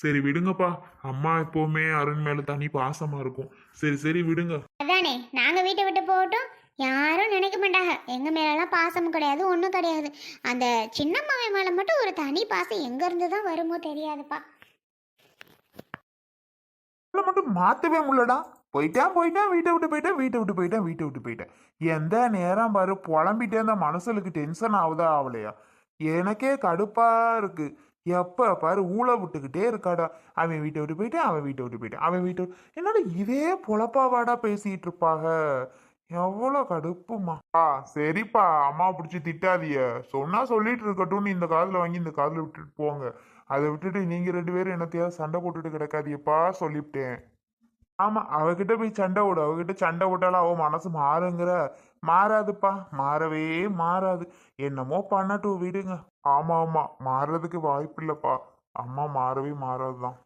சரி விடுங்கப்பா. அம்மா எப்பவுமே அருண் மேல தனி பாசமா இருக்கும். சரி சரி விடுங்க. அதானே நாங்க வீட்டை விட்டு போகட்டும். யாரும் நினைக்க மாட்டாங்க. எங்க மேலலாம் பாசம் கிடையாது ஒன்றும் கிடையாது. அந்த சின்ன மேல மட்டும் ஒரு தனி பாசம் எங்க இருந்து தான் வருமோ தெரியாதுப்பா. இவ்வளோ மட்டும் மாற்றவே முடியலடா. போயிட்டேன் போயிட்டேன் வீட்டை விட்டு போயிட்டேன் வீட்டை விட்டு போயிட்டேன் வீட்டை விட்டு போயிட்டேன். எந்த நேரம் பாரு புலம்பிட்டே இருந்தா மனசுக்கு டென்ஷன் ஆகுதா ஆகலையா எனக்கே கடுப்பா இருக்கு. எப்ப பாரு ஊழ விட்டுக்கிட்டே இருக்காடா. அவன் வீட்டை விட்டு போயிட்டேன் அவன் வீட்டை விட்டு போயிட்டான் அவன் வீட்டை விட்டு என்னடா இதே பொழப்பாவாடா பேசிகிட்டு இருப்பாங்க எவ்வளோ கடுப்புமா. ஆ சரிப்பா அம்மா பிடிச்சி திட்டாதிய சொன்னா சொல்லிட்டு இருக்கட்டும் இந்த காதில் வாங்கி இந்த காதில் விட்டுட்டு போங்க. அதை விட்டுட்டு நீங்கள் ரெண்டு பேரும் என்னத்தையாவது சண்டை போட்டுட்டு கிடக்காதியப்பா சொல்லிவிட்டேன். ஆமா அவகிட்ட போய் சண்டை விடு அவகிட்ட சண்டை விட்டாலும் அவ மனசு மாறுங்கிற. மாறாதுப்பா. மாறவே மாறாது. என்னமோ பண்ணட்டும் விடுங்க. ஆமா ஆமா. மாறுறதுக்கு வாய்ப்பு இல்லப்பா. அம்மா மாறவே மாறாதுதான்.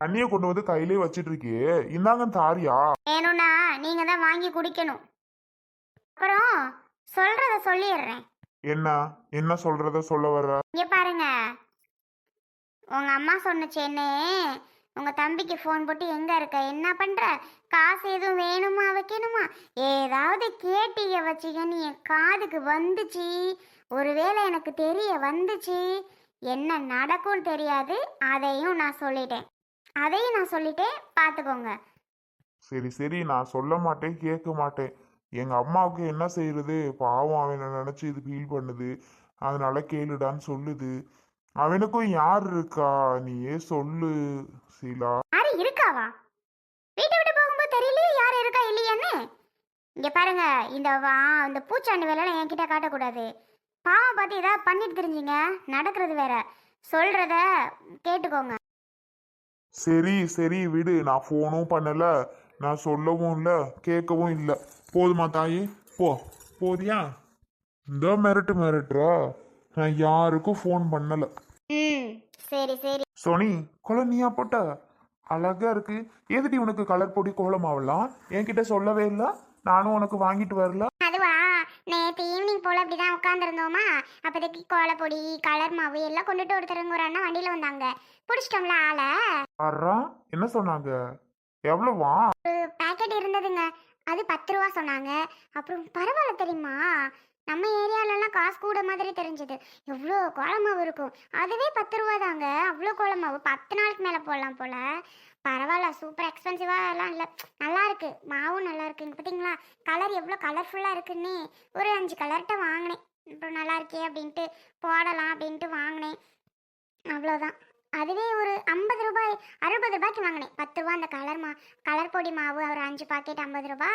தண்ணியை கொண்டு வந்து கையிலே வச்சிட்டு இருக்கியே இந்தாங்க தாரியா. வேணும்னா நீங்க தான் வாங்கி குடிக்கணும். அப்புறம் சொல்றத சொல்லிடுறேன். என்ன? என்ன சொல்றத சொல்ல வர்ற? இங்க பாருங்க. உங்க அம்மா சொன்னுச்சேன்னு உங்கள் தம்பிக்கு ஃபோன் போட்டு எங்கே இருக்க? என்ன பண்ணுற காசு எதுவும் வேணுமா வைக்கணுமா? ஏதாவது கேட்டீங்க வச்சிக்கன்னு என் காதுக்கு வந்துச்சு. ஒருவேளை எனக்கு தெரிய வந்துச்சு. என்ன நடக்கும்னு தெரியாது. அதையும் நான் சொல்லிட்டேன். அதையும் நான் சொல்லிட்டேன். பார்த்துக்கோங்க சரி சரி. நான் சொல்ல மாட்டேன் கேட்க மாட்டேன். எங்கள் அம்மாவுக்கு என்ன செய்யறது பாவம் அவனை நினச்சி இது ஃபீல் பண்ணுது. அதனால கேளுடான்னு சொல்லுது. அவனுக்கும் யார் இருக்கா? நீயே சொல்லு சீலா. யாரு இருக்காவா? வீட்டை விட்டு போகும்போது தெரியலையே யார் இருக்கா இல்லையான்னு. இங்க பாருங்க இந்த வா இந்த பூச்சாண்டி வேலைலாம் என்கிட்ட காட்டக்கூடாது. பாவம் பார்த்து ஏதாவது பண்ணிட்டு தெரிஞ்சுங்க. நடக்கிறது வேற. சொல்றத கேட்டுக்கோங்க. சரி சரி விடு. நான் ஃபோனும் பண்ணல. நான் சொல்லவும் இல்லை கேட்கவும் இல்லை. போதுமா தாயி? போ. போதியா இந்த மிரட்டு மிரட்டுறா. நான் யாருக்கும் ஃபோன் பண்ணல. சரி சரி. சோனி கோலம் நீயா போட்ட? அழகா இருக்கு. எதுடி உனக்கு கலர் பொடி கோலம் ஆகலாம் என்கிட்ட சொல்லவே இல்லை. நானும் உனக்கு வாங்கிட்டு வரல. அதுவா? நேற்று ஈவினிங் போல் அப்படி தான் உட்காந்துருந்தோமா அப்போதைக்கு கோலப்பொடி கலர் மாவு எல்லாம் கொண்டுட்டு ஒருத்தருங்க ஒரு அண்ணா வண்டியில் வந்தாங்க. பிடிச்சிட்டோம்ல ஆளை? வர்றா என்ன சொன்னாங்க? எவ்வளவா? ஒரு பேக்கெட் இருந்ததுங்க. அது பத்து ரூபா சொன்னாங்க. அப்புறம் பரவாயில்ல தெரியுமா? நம்ம ஏரியாலலாம் காசு கூட மாதிரி தெரிஞ்சது. எவ்வளோ கோலமாவு இருக்கும். அதுவே பத்து ரூபா தாங்க அவ்வளோ கோலமாவு. பத்து நாளுக்கு மேலே போடலாம் போல். பரவாயில்ல. சூப்பர் எக்ஸ்பென்சிவாக எல்லாம் இல்லை. நல்லா இருக்கு மாவும் நல்லா பார்த்தீங்களா கலர் எவ்வளோ கலர்ஃபுல்லாக இருக்குன்னு. ஒரு அஞ்சு கலர்கிட்ட வாங்கினேன். அப்புறம் நல்லா இருக்கே அப்படின்ட்டு போடலாம் அப்படின்ட்டு வாங்கினேன். அவ்வளோதான் அதுவே ஒரு ஐம்பது ரூபாய் அறுபது ரூபாய்க்கு வாங்கினேன். பத்து ரூபா அந்த கலர் மா கலர் பொடி மாவு ஒரு அஞ்சு பாக்கெட் ஐம்பது ரூபா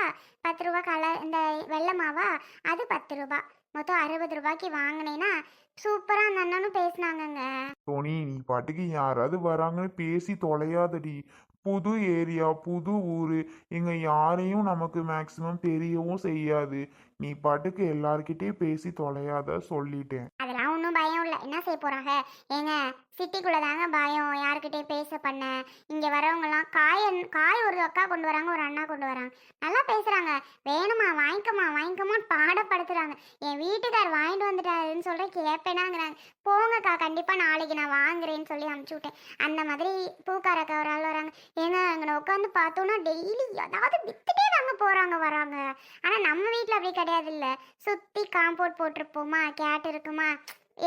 பத்து ரூபா கலர் இந்த வெள்ளை மாவா அது பத்து ரூபா. மொத்தம் அறுபது ரூபாய்க்கு வாங்கினேன்னா சூப்பராக அந்த அண்ணனும் பேசினாங்கங்க. சோனி நீ பாட்டுக்கு யாராவது வராங்கன்னு பேசி தொலையாதடி. புது ஏரியா புது ஊர் இங்க யாரையும் நமக்கு மேக்சிமம் தெரியவும் செய்யாது. நீ பாட்டுக்கு எல்லார்கிட்டயும் பேசி தொலையாத சொல்லிட்டேன் அதெல்லாம் ஒன்றும் பயம் இல்லை என்ன செய்ய போகிறாங்க ஏங்க சிட்டிக்குள்ளே தாங்க பயம். யாருக்கிட்டே பேச பண்ண. இங்கே வரவங்கலாம் காய் காய் ஒரு அக்கா கொண்டு வராங்க ஒரு அண்ணா கொண்டு வராங்க. நல்லா பேசுகிறாங்க வேணுமா? வாங்கிக்கமா? வாங்கிக்கமான்னு பாடப்படுத்துகிறாங்க என் வீட்டுக்கார் வாங்கிட்டு வந்துட்டாருன்னு சொல்கிற கேட்பேனாங்கிறாங்க போங்கக்கா கண்டிப்பாக நாளைக்கு நான் வாங்குறேன்னு சொல்லி அமுச்சு விட்டேன். அந்த மாதிரி பூக்கார அக்கா ஒரு ஆள் வராங்க. ஏங்க அங்கே உட்காந்து பார்த்தோன்னா டெய்லி ஏதாவது வித்துட்டே தாங்க போகிறாங்க வராங்க. ஆனால் நம்ம வீட்டில் அப்படி கிடையாது இல்லை சுற்றி காம்பவுண்ட் போட்டிருப்போமா? கேட் இருக்குமா?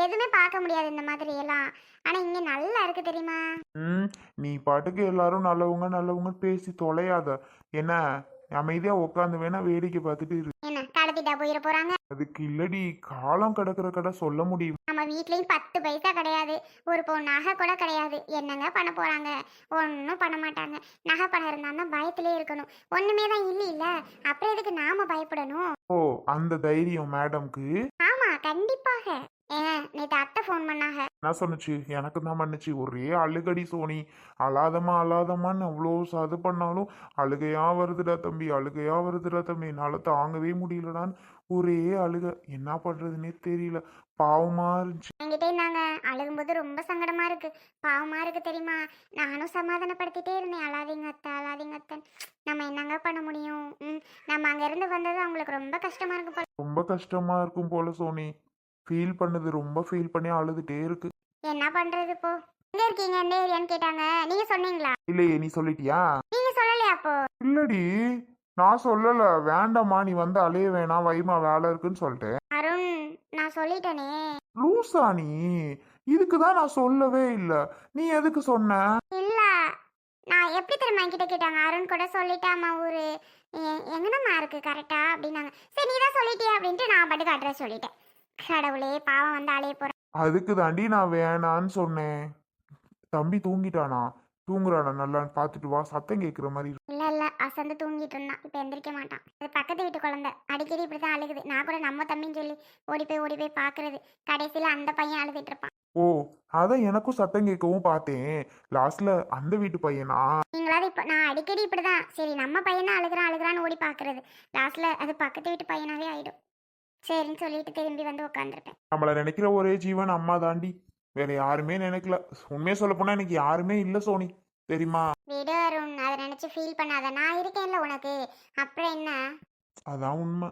எதுவுமே பார்க்க முடியாது இந்த மாதிரி எல்லாம். ஆனால் இங்கே நல்லா இருக்கு தெரியுமா? ம் நீ பாட்டுக்கு எல்லாரும் நல்லவங்க நல்லவங்க பேசி தொலையாத. என்ன அமைதியா உட்காந்து வேணா வேடிக்கை பார்த்துட்டு இரு. என்ன கடத்திட்டா போயிட போகிறாங்க அதுக்கு இல்லடி காலம் கிடக்குற கடை சொல்ல முடியும். நம்ம வீட்லேயும் பத்து பைசா கிடையாது. ஒரு பவுன் நகை கூட கிடையாது. என்னங்க பண்ண போகிறாங்க ஒன்றும் பண்ண மாட்டாங்க. நகை பணம் இருந்தால் தான் பயத்திலே இருக்கணும். ஒன்றுமே தான் இல்லை இல்லை அப்புறம் எதுக்கு நாம பயப்படணும்? ஓ அந்த தைரியம் மேடம்க்கு? ஆமாம் கண்டிப்பாக. ஏங்க நேற்று அத்தை ஃபோன் பண்ணாங்க. என்ன சொன்னுச்சு? எனக்கு தான் பண்ணுச்சு. ஒரே அழுகடி சோனி. அழாதம்மா அழாதம்மான்னு அவ்வளோ இது பண்ணாலும் அழுகையா வருதுடா தம்பி அழுகையா வருதுடா தம்பி. என்னால் தாங்கவே முடியலடான்னு ஒரே அழுக. என்ன பண்ணுறதுனே தெரியல. பாவமா இருந்துச்சு. என்கிட்ட இருந்தாங்க. அழுகும்போது ரொம்ப சங்கடமா இருக்கு. பாவமா இருக்கு தெரியுமா? நானும் சமாதானப்படுத்திட்டே இருந்தேன். அழாதீங்க அத்தை அழாதீங்க அத்தன் நம்ம என்னங்க பண்ண முடியும்? நம்ம அங்க இருந்து வந்தது அவங்களுக்கு ரொம்ப கஷ்டமா இருக்கு போல. ரொம்ப கஷ்டமா இருக்கும் போல சோனி. ஃபீல் பண்ணுது ரொம்ப ஃபீல் பண்ணி அழுதுட்டே இருக்கு. என்ன பண்றது இப்போ எங்க இருக்கீங்க? எந்த ஏரியான்னு கேட்டாங்க. நீங்க சொன்னீங்களா? இல்லையே நீ சொல்லிட்டியா? நீங்க சொல்லலையா அப்போ இல்லடி நான் சொல்லல. வேண்டாம்மா நீ வந்து அலைய வேணாம். வைமா வேலை இருக்குன்னு சொல்லிட்டேன். அருண் நான் சொல்லிட்டேனே. லூசா நீ. இதுக்கு தான் நான் சொல்லவே இல்லை. நீ எதுக்கு சொன்ன? இல்ல நான் எப்படி தெரியுமா என்கிட்ட கேட்டாங்க? அருண் கூட சொல்லிட்டாமா ஊரு. எங்கனம்மா இருக்கு? கரெக்டா அப்படின்னாங்க. சரி நீ தான் சொல்லிட்டியா அப்படின்ட்டு நான் பாட்டுக்கு அட்ரஸ் சொல்லிட்டேன். கடவுளே பாவம் வந்து அலைய போறேன் அதுக்கு தாண்டி நான் வேணான்னு சொன்னேன். தம்பி தூங்கிட்டானா? தூங்குறானா? நல்லா பார்த்துட்டு வா சத்தம் கேட்குற மாதிரி இருக்கு. இல்ல இல்ல அசந்து தூங்கிட்டு இருந்தான். இப்ப எந்திரிக்க மாட்டான். அது பக்கத்து வீட்டு குழந்தை. அடிக்கடி இப்படிதான் அழுகுது. நான் கூட நம்ம தம்பின்னு சொல்லி ஓடி போய் ஓடி போய் பாக்குறது கடைசியில அந்த பையன் அழுதுட்டு இருப்பான். ஓ அதான் எனக்கும் சத்தம் கேட்கவும் பார்த்தேன். லாஸ்ட்ல அந்த வீட்டு பையனா? நீங்களாவது இப்ப நான் அடிக்கடி இப்படிதான். சரி நம்ம பையனா அழுகுறான் அழுகுறான்னு ஓடி பாக்குறது லாஸ்ட்ல அது பக்கத்து வீட்டு பையனாவே ஆயிடும். சரின்னு சொல்லிட்டு திரும்பி வந்து உட்காந்துருப்பேன் நம்மளை நினைக்கிற ஒரே ஜீவன் அம்மா தாண்டி. வேற யாருமே நினைக்கல. உண்மையை சொல்ல போனா எனக்கு யாருமே இல்லை சோனி. தெரியுமா? விடு அருண். அதை நினைச்சு ஃபீல் பண்ணாத. நான் இருக்கேன்ல உனக்கு. அப்புறம் என்ன? அதான் உண்மை.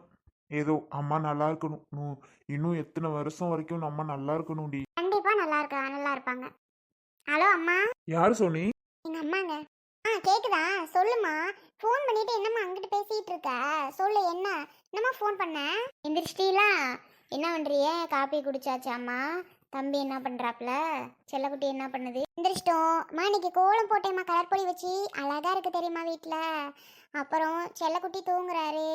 ஏதோ அம்மா நல்லா இருக்கணும். இன்னும் இன்னும் எத்தனை வருஷம் வரைக்கும் நம்ம நல்லா இருக்கணும்டி. கண்டிப்பா நல்லா இருக்கா நல்லா இருப்பாங்க. ஹலோ அம்மா. யாரு சோனி? எங்க அம்மாங்க. ஆ கேக்குதா? சொல்லுமா. ஃபோன் பண்ணிட்டு என்னம்மா அங்கிட்டு பேசிட்டு இருக்க சொல்லு என்ன? என்னம்மா ஃபோன் பண்ண? எந்திரிச்சிட்டீங்களா? என்ன பண்றிய? காப்பி குடிச்சாச்சாம்மா? தம்பி என்ன பண்றாப்ல செல்லக்குட்டி என்ன பண்ணுது? எந்திரிச்சிட்டோம். அம்மா இன்னைக்கு கோலம் போட்டேம்மா கலர் பொடி வச்சு. அழகா இருக்கு தெரியுமா வீட்டில் அப்புறம் செல்லக்குட்டி தூங்குறாரு.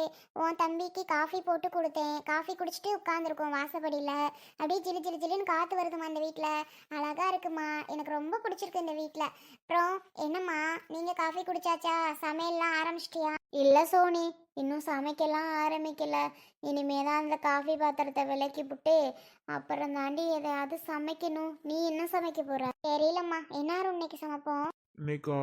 உன் தம்பிக்கு காஃபி போட்டு கொடுத்தேன். காஃபி குடிச்சிட்டு உட்காந்துருக்கோம் வாசப்படியில். அப்படியே ஜிலு ஜிலு ஜிலுன்னு காற்று வருதுமா இந்த வீட்டில் அழகா இருக்குமா எனக்கு ரொம்ப பிடிச்சிருக்கு இந்த வீட்டில் அப்புறம் என்னம்மா நீங்கள் காஃபி குடிச்சாச்சா? சமையல்லாம் ஆரம்பிச்சிட்டியா? இல்லை சோனி இன்னும் சமைக்கலாம் ஆரம்பிக்கல. இனிமே தான் அந்த காஃபி பாத்திரத்தை விலக்கி விட்டு அப்புறம் தாண்டி எதையாவது சமைக்கணும். நீ என்ன சமைக்க போற? தெரியலம்மா. என்ன இன்னைக்கு சமைப்போம்? இன்னைக்கா?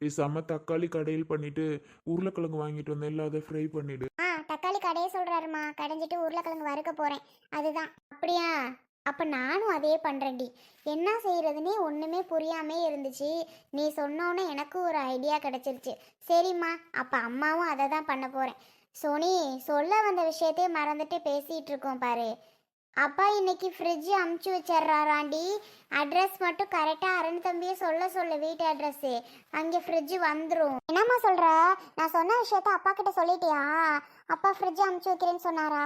பேசாம தக்காளி கடையில் பண்ணிட்டு உருளைக்கிழங்கு வாங்கிட்டு வந்தேன். இல்லை அதை ஃப்ரை பண்ணிடு. ஆ தக்காளி கடையே சொல்றாருமா. கடைஞ்சிட்டு உருளைக்கிழங்கு வறுக்க போகிறேன் அதுதான். அப்படியா? அப்போ நானும் அதே பண்ணுறேன்டி என்ன செய்கிறதுனே ஒன்றுமே புரியாமே இருந்துச்சு. நீ சொன்னோன்னே எனக்கும் ஒரு ஐடியா கிடச்சிருச்சு. சரிம்மா அப்போ அம்மாவும் அதை தான் பண்ண போகிறேன் சோனி சொல்ல வந்த விஷயத்தையே மறந்துட்டு பேசிகிட்டு இருக்கோம் பாரு. அப்பா இன்னைக்கு ஃப்ரிட்ஜ் அமுச்சு வச்சிட்றாராண்டி. அட்ரஸ் மட்டும் கரெக்டாக அருண் தம்பியே சொல்ல சொல்லு வீட்டு அட்ரஸ்ஸு அங்கே ஃப்ரிட்ஜ் வந்துடும் என்னம்மா சொல்கிற நான் சொன்ன விஷயத்த அப்பா கிட்ட சொல்லிட்டியா? அப்பா ஃப்ரிட்ஜ் அமுச்சு வைக்கிறேன்னு சொன்னாரா?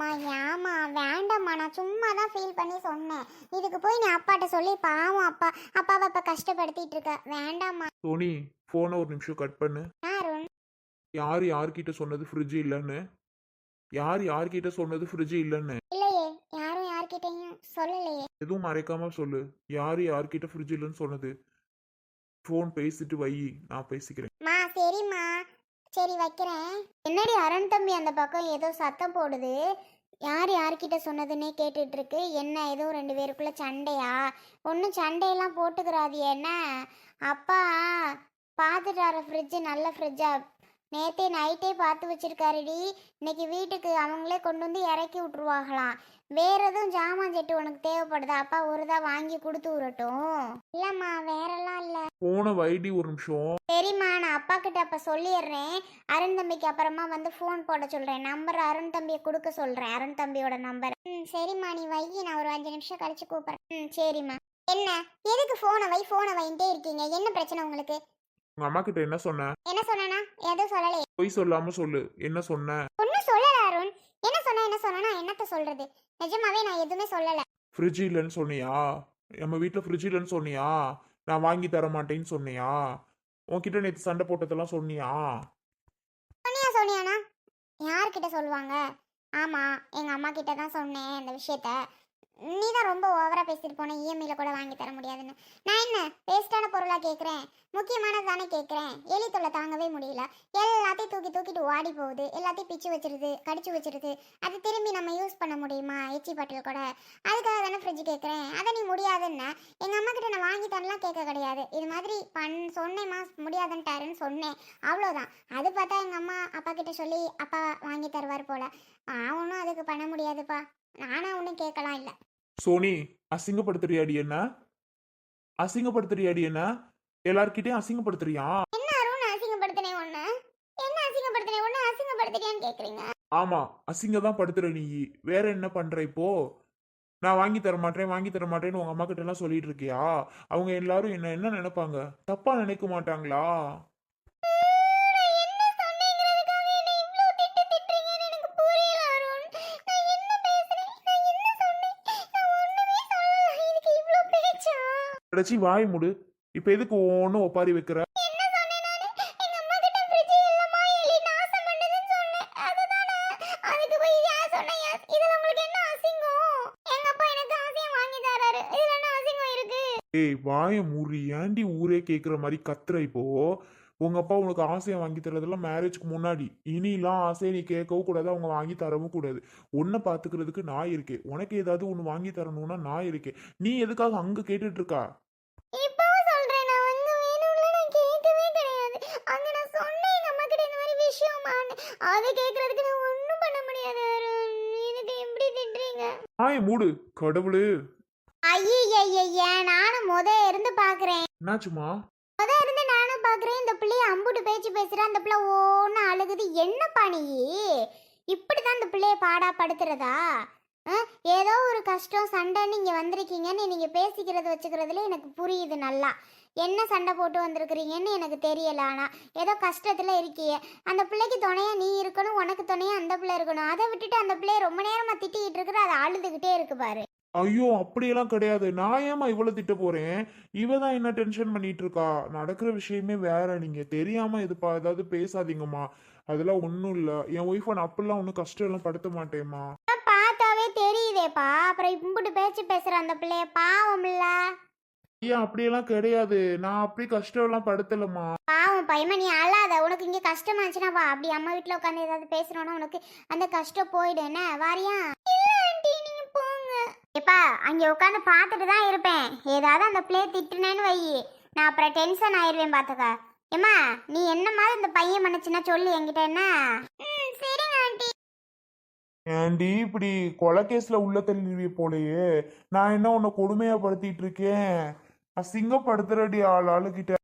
மா ஏமா வேண்டாம்மா. நான் சும்மா தான் ஃபீல் பண்ணி சொன்னேன். இதுக்கு போய் நீ அப்பாட்ட சொல்லி பாவம் அப்பா. அப்பாவை இப்போ கஷ்டப்படுத்திட்டு இருக்க. வேண்டாம்மா. சோனி ஃபோனை ஒரு நிமிஷம் கட் பண்ணு. அருண்? யார் யார்கிட்ட சொன்னது ஃப்ரிட்ஜ் இல்லைன்னு? யார் யார்கிட்ட சொன்னது ஃப்ரிட்ஜ் இல்லைன்னு இல்லையே யாரும் யார்கிட்டயும் சொல்லலையே எதுவும் மறைக்காம சொல்லு. யார் யார்கிட்ட ஃப்ரிட்ஜ் இல்லைன்னு சொன்னது? ஃபோன் பேசிட்டு வை நான் பேசிக்கிறேன். மா சரிம்மா. சரி வைக்கிறேன். என்னடி அருண் தம்பி அந்த பக்கம் ஏதோ சத்தம் போடுது? யார் யார்கிட்ட சொன்னதுன்னே கேட்டுட்டு இருக்கு என்ன ஏதோ ரெண்டு பேருக்குள்ள சண்டையா? ஒன்றும் சண்டையெல்லாம் போட்டுக்கிறாது என்ன? அப்பா பார்த்துட்டார ஃப்ரிட்ஜு நல்ல ஃப்ரிட்ஜா நேத்தே நைட்டே பார்த்து வச்சிருக்காருடி. இன்னைக்கு வீட்டுக்கு அவங்களே கொண்டு வந்து இறக்கி விட்ருவாங்களாம் வேற எதுவும் ஜாமான் செட்டு உனக்கு தேவைப்படுதா? அப்பா ஒரு தான் வாங்கி கொடுத்து விடட்டும் இல்லைம்மா வேறெல்லாம் இல்லை. ஃபோனை வைடி ஒரு நிமிஷம். சரிம்மா நான் அப்பா கிட்ட அப்ப சொல்லிடுறேன். அருண் தம்பிக்கு அப்புறமா வந்து ஃபோன் போட சொல்றேன். நம்பர் அருண் தம்பியை கொடுக்க சொல்றேன். அருண் தம்பியோட நம்பர் ம் சரிம்மா நீ வை. நான் ஒரு அஞ்சு நிமிஷம் கழிச்சு கூப்பிடுறேன். ம் சரிம்மா. என்ன? எதுக்கு ஃபோனை வை? ஃபோனை வைன்ட்டே இருக்கீங்க. என்ன பிரச்சனை உங்களுக்கு? உங்க அம்மா கிட்ட என்ன சொன்ன? என்ன சொன்னா எதுவும் சொல்லலையே. பொய் சொல்லாம சொல்லு. என்ன சொன்ன? ஒன்றும் சொல்லல. என்ன சொன்ன என்ன சொன்னா என்னத்த சொல்றது? நிஜமாவே நான் எதுவுமே சொல்லல. ஃப்ரிட்ஜ் இல்லைன்னு சொன்னியா? நம்ம வீட்டில் ஃப்ரிட்ஜ் இல்லைன்னு சொன்னியா? நான் வாங்கி தர மாட்டேன்னு சொன்னியா? உன்கிட்ட நேற்று சண்டை போட்டதெல்லாம் சொன்னியா? சொன்னியா சொன்னியானா? யார்கிட்ட சொல்லுவாங்க? ஆமா எங்க அம்மா கிட்ட தான் சொன்னேன் இந்த விஷயத்த. நீ தான் ரொம்ப ஓவராக பேசிட்டு போன இஎம்ஐயில் கூட வாங்கி தர முடியாதுன்னு. நான் என்ன வேஸ்டான பொருளாக கேட்குறேன் முக்கியமானது தானே கேட்குறேன் எலி தொல்லை தாங்கவே முடியல. எல்லாத்தையும் தூக்கி தூக்கிட்டு ஓடி போகுது. எல்லாத்தையும் பிச்சு வச்சிருது கடிச்சு வச்சிருது. அது திரும்பி நம்ம யூஸ் பண்ண முடியுமா? எச்சி பாட்டில் கூட. அதுக்காக தானே ஃப்ரிட்ஜ் கேட்குறேன் அதை நீ முடியாதுன்னா? எங்கள் அம்மா கிட்ட நான் வாங்கி தரலாம் கேட்க கிடையாது. இது மாதிரி பண் சொன்னேம்மா முடியாதுன்ட்டாருன்னு சொன்னேன். அவ்வளோதான் அது பார்த்தா எங்கள் அம்மா அப்பா கிட்ட சொல்லி அப்பா வாங்கி தருவார் போல். அவனும் ஒன்றும் அதுக்கு பண்ண முடியாதுப்பா. நானா ஒன்றும் கேட்கலாம் இல்லை. சோனி அசிங்கப்படுத்துறியாடி என்ன? அசிங்கப்படுத்துறியாடி என்ன? எல்லார்கிட்டயும் அசிங்கப்படுத்துறியா? என்ன அருண் அசிங்கப்படுத்தினேன் ஒன்று என்ன அசிங்கப்படுத்தினேன் ஒன்று அசிங்கப்படுத்தினியான்னு கேட்குறீங்க ஆமா அசிங்க தான் படுத்துற நீ. வேற என்ன பண்ற இப்போ? நான் வாங்கி தர மாட்டேன் வாங்கி தர மாட்டேன்னு உங்க அம்மா கிட்ட எல்லாம் சொல்லிட்டு இருக்கியா? அவங்க எல்லாரும் என்ன என்ன நினைப்பாங்க? தப்பா நினைக்க மாட்டாங்களா? கடைச்சி வாய் முடு. இப்ப எதுக்கு ஒன்னும் ஒப்பாரி வைக்கிற? ஏய் வாய மூறி ஏன்டி ஊரே கேக்குற மாதிரி கத்துற இப்போ? உங்க அப்பா உனக்கு ஆசையை வாங்கி தரதெல்லாம் மேரேஜ்க்கு முன்னாடி. இனிலாம் ஆசையை நீ கேட்கவும் கூடாது அவங்க வாங்கி தரவும் கூடாது. உன்னை பாத்துக்கிறதுக்கு நான் இருக்கேன். உனக்கு ஏதாவது ஒன்று வாங்கி தரணும்னா நான் இருக்கேன். நீ எதுக்காக அங்க கேட்டுட்டு இருக்கா? விஷயமான்னு. அதை கேட்கறதுக்கு நான் ஒண்ணும் பண்ண முடியாது அருண். எனக்கு எப்படி திட்டுறீங்க? வாய மூடு. கடவுளு. ஐயய்யய்ய நானும் முத இருந்து பாக்குறேன். என்னாச்சுமா? முத இருந்து நானும் பாக்குறேன். இந்த பிள்ளைய அம்புட்டு பேச்சு பேசுற அந்த பிள்ளை ஓன்னு அழுகுது. என்னப்பா நீ? இப்படிதான் இந்த பிள்ளைய பாடா படுத்துறதா? ஏதோ ஒரு கஷ்டம் சண்டைன்னு இங்கே வந்திருக்கீங்கன்னு நீங்கள் பேசிக்கிறது வச்சுக்கிறதுல எனக்கு புரியுது நல்லா. என்ன சண்டை போட்டு வந்திருக்கிறீங்கன்னு எனக்கு தெரியல ஆனால் ஏதோ கஷ்டத்தில் இருக்கியே. அந்த பிள்ளைக்கு துணையாக நீ இருக்கணும் உனக்கு துணையாக அந்த பிள்ளை இருக்கணும். அதை விட்டுட்டு அந்த பிள்ளைய ரொம்ப நேரமாக திட்டிக்கிட்டு இருக்கிற அதை அழுதுகிட்டே இருக்கு பாரு. ஐயோ அப்படியெல்லாம் கிடையாது. நான் ஏமா இவ்வளோ திட்ட போகிறேன் இவ தான் என்ன டென்ஷன் பண்ணிட்டு இருக்கா? நடக்கிற விஷயமே வேற. நீங்கள் தெரியாமல் இதுப்பா ஏதாவது பேசாதீங்கம்மா. அதெல்லாம் ஒன்றும் இல்லை. என் ஒய்ஃபை நான் அப்படிலாம் ஒன்றும் கஷ்டம் எல்லாம் படுத்த மாட்டேம்மா. தெரியுதேப்பா அப்புறம் இம்புட்டு பேச்சு பேசுற அந்த பிள்ளைய பாவம்ல. ஐயா அப்படியெல்லாம் கிடையாது? நான் அப்படி கஷ்டம் எல்லாம் படுத்தலம்மா. பாவம் பையமா நீ அழாத. உனக்கு இங்க கஷ்டமா இருந்துச்சுன்னா வா. அப்படி அம்மா வீட்ல உட்காந்து ஏதாவது பேசுறோம்னா உனக்கு அந்த கஷ்டம் போயிடும். என்ன? வாரியா? எப்பா அங்க உட்காந்து பார்த்துட்டு தான் இருப்பேன். ஏதாவது அந்த பிள்ளைய திட்டுனேன்னு வை. நான் அப்புறம் டென்ஷன் ஆயிருவேன் பாத்துக்க ஏம்மா நீ என்ன மாதிரி இந்த பையன் மன்னிச்சுன்னா சொல்லு என்கிட்ட என்ன? ஏண்டி இப்படி கொலை கேஸ்ல உள்ள தள்ளிடுவி போலயே. நான் என்ன உன்னை கொடுமையா படுத்திட்டு இருக்கேன்? அசிங்கப்படுத்துறடி ஆள் ஆளுகிட்ட.